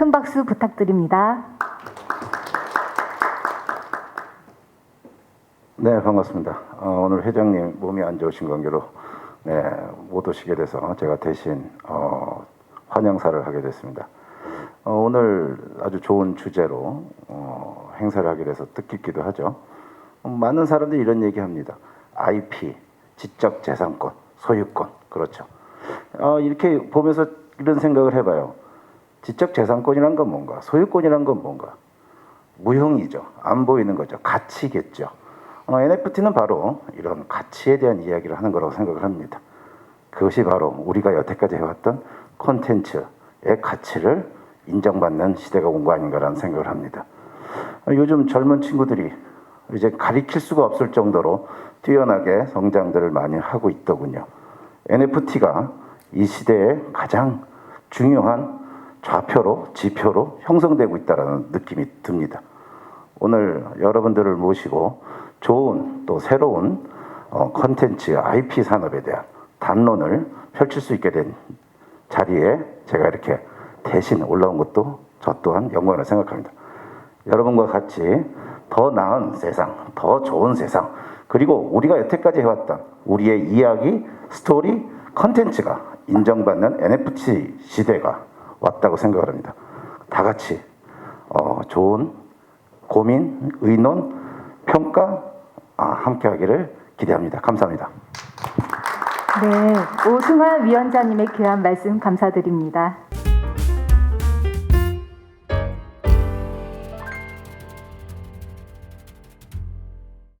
큰 박수 부탁드립니다. 네, 반갑습니다. 어, 오늘 회장님 몸이 안 좋으신 관계로 네, 못 오시게 돼서 제가 대신 어, 환영사를 하게 됐습니다. 어, 오늘 아주 좋은 주제로 어, 행사를 하게 돼서 뜻깊기도 하죠. 어, 많은 사람들이 이런 얘기합니다. IP, 지적 재산권, 소유권, 그렇죠. 어, 이렇게 보면서 이런 생각을 해봐요. 지적 재산권이란 건 뭔가, 소유권이란 건 뭔가. 무형이죠. 안 보이는 거죠. 가치겠죠. 어, NFT는 바로 이런 가치에 대한 이야기를 하는 거라고 생각을 합니다. 그것이 바로 우리가 여태까지 해왔던 콘텐츠의 가치를 인정받는 시대가 온 거 아닌가라는 생각을 합니다. 어, 요즘 젊은 친구들이 이제 가리킬 수가 없을 정도로 뛰어나게 성장들을 많이 하고 있더군요. NFT가 이 시대의 가장 중요한 좌표로, 지표로 형성되고 있다는 느낌이 듭니다. 오늘 여러분들을 모시고 좋은 또 새로운 어, 컨텐츠 IP 산업에 대한 담론을 펼칠 수 있게 된 자리에 제가 이렇게 대신 올라온 것도 저 또한 영광이라고 생각합니다. 여러분과 같이 더 나은 세상, 더 좋은 세상, 그리고 우리가 여태까지 해왔던 우리의 이야기, 스토리, 컨텐츠가 인정받는 NFT 시대가 왔다고 생각을 합니다. 다 같이 어, 좋은 고민, 의논, 평가 아, 함께하기를 기대합니다. 감사합니다. 네, 오승환 위원장님의 귀한 말씀 감사드립니다.